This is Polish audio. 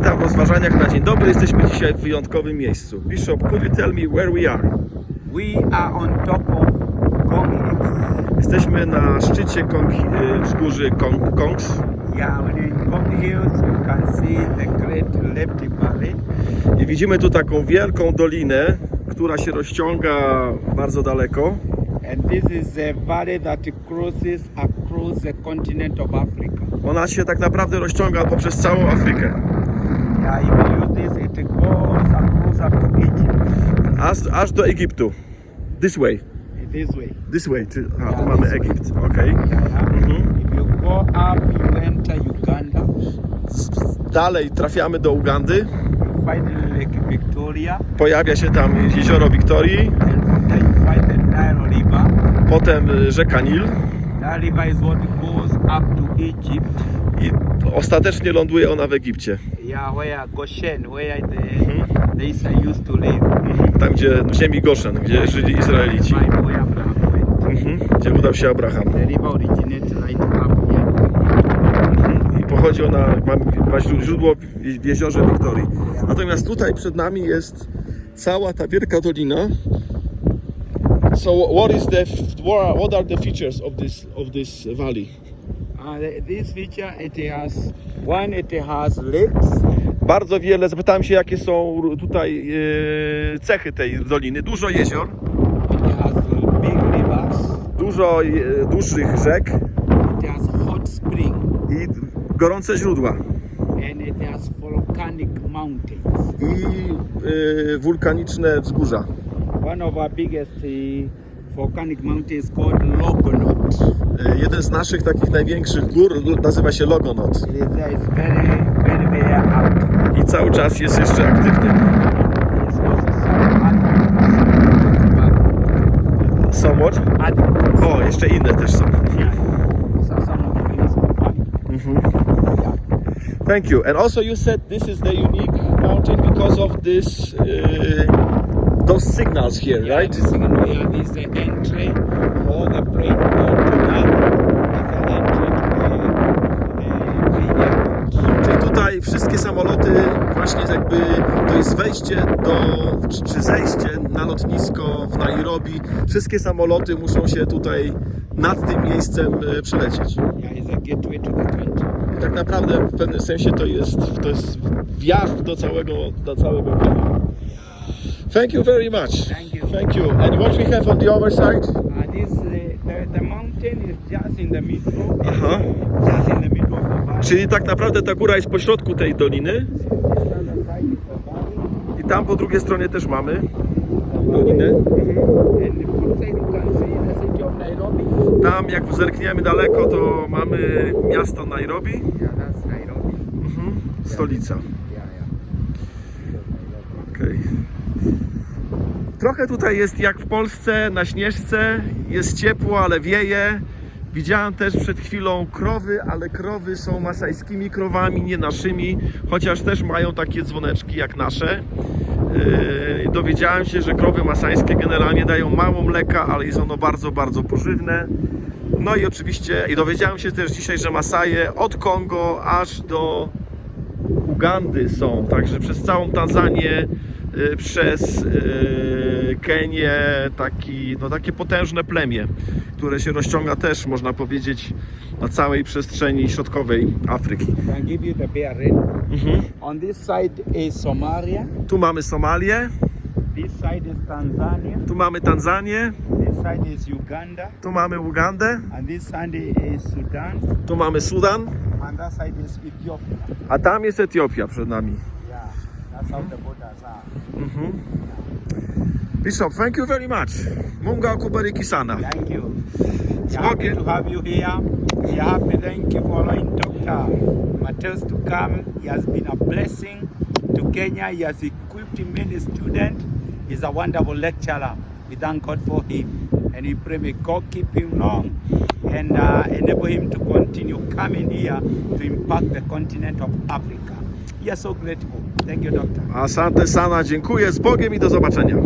Witam w rozważaniach na dzień dobry. Jesteśmy dzisiaj w wyjątkowym miejscu. Bishop, could you tell me where we are? We are on top of Gong Hills. Jesteśmy na szczycie Kong, y, wzgórzy Kong, Kongs Yeah, when in Gong Hills you can see the great Left Valley. i widzimy tu taką wielką dolinę, która się rozciąga bardzo daleko. And this is a valley that crosses across the continent of Africa. Ona się tak naprawdę rozciąga poprzez całą Afrykę. Yeah, you use this, it goes across up to Egypt. Aż, aż do Egiptu. This way. This way. This way. Czy, a, tu Yeah, mamy way. Egipt. Okej. Yeah. Mhm. If you go up, you enter Uganda. Dalej trafiamy do Ugandy. You find Lake Victoria. Pojawia się tam jezioro Wiktorii, And from there you find the Nile River. potem y, rzeka Nil Goes up to Egypt. i ostatecznie ląduje ona w Egipcie. Yeah, where Goshen, where the, the Israel used to live. Tam, gdzie w ziemi Goszen, gdzie żyli Izraelici. Mhm. Gdzie udał się Abraham. The river originates right up here. I pochodzi ona, ma, ma źró- źródło w jeziorze Wiktorii. Natomiast tutaj przed nami jest cała ta wielka dolina. So what is the what are, the features of this of this valley? Uh, this feature, it has, one, it has lakes. Bardzo wiele, zapytałem się jakie są tutaj e, cechy tej doliny. Dużo jezior, It has big rivers. dużo e, dużych rzek It has hot spring. i gorące źródła. And it has volcanic mountains. i y, wulkaniczne wzgórza. One of our biggest uh, volcanic mountains called Logonot. Y, jeden z naszych takich największych gór nazywa się Logonot It is, there, it's very, very, very active. i cały czas jest jeszcze aktywny. Somewhat. other O, jeszcze inne też są. Mhm. Thank you. And also you said this is the unique mountain because of this uh, those signals here, Yeah, right? the signal here is the entry for the plane. Czyli tutaj wszystkie samoloty właśnie jakby to jest wejście do, czy- zejście na lotnisko w Nairobi. Wszystkie samoloty muszą się tutaj nad tym miejscem e, przelecieć. Yeah. I tak naprawdę w pewnym sensie to jest, to jest wjazd do całego, do całego kraju. Thank you very much. Thank you. Thank you. And what we have on the other side? Uh, this uh, the, the mountain is just in the middle. Aha. Just in the middle of the valley. Czyli tak naprawdę ta góra jest pośrodku tej doliny i tam po drugiej stronie też mamy dolinę. Nairobi. Tam jak zerkniemy daleko to mamy miasto Nairobi, mhm. stolica. Yeah, yeah. Trochę tutaj jest jak w Polsce na Śnieżce, jest ciepło, ale wieje. Widziałem też przed chwilą krowy, ale krowy są masajskimi krowami, nie naszymi, chociaż też mają takie dzwoneczki jak nasze. Yy, dowiedziałem się, że krowy masańskie generalnie dają mało mleka, ale jest ono bardzo, bardzo pożywne. No i oczywiście, i dowiedziałem się też dzisiaj, że Masaje od Kongo aż do Ugandy są, także przez całą Tanzanię, y, przez y, Kenię, taki, no takie potężne plemię, które się rozciąga też, można powiedzieć, na całej przestrzeni środkowej Afryki. Mhm. Tu mamy Somalię, This side is Tanzania. tu mamy Tanzanię, This side is Uganda. tu mamy Ugandę, And this side is Sudan. tu mamy Sudan, And that side is Ethiopia. a tam jest Etiopia przed nami. Yeah, that's how the borders are. Mhm. Bishop, thank you very much. Munga kubariki sana. Thank you. We're Smoke happy to have you here. We're happy. Thank you for allowing Dr. Mateus to come. He has been a blessing to Kenya. He has equipped many students. He's a wonderful lecturer. We thank God for him. And we pray may God keep him long and uh, enable him to continue coming here to impact the continent of Africa. We are so grateful. Thank you, Doctor. Asante sana, dziękuję, z Bogiem i do zobaczenia.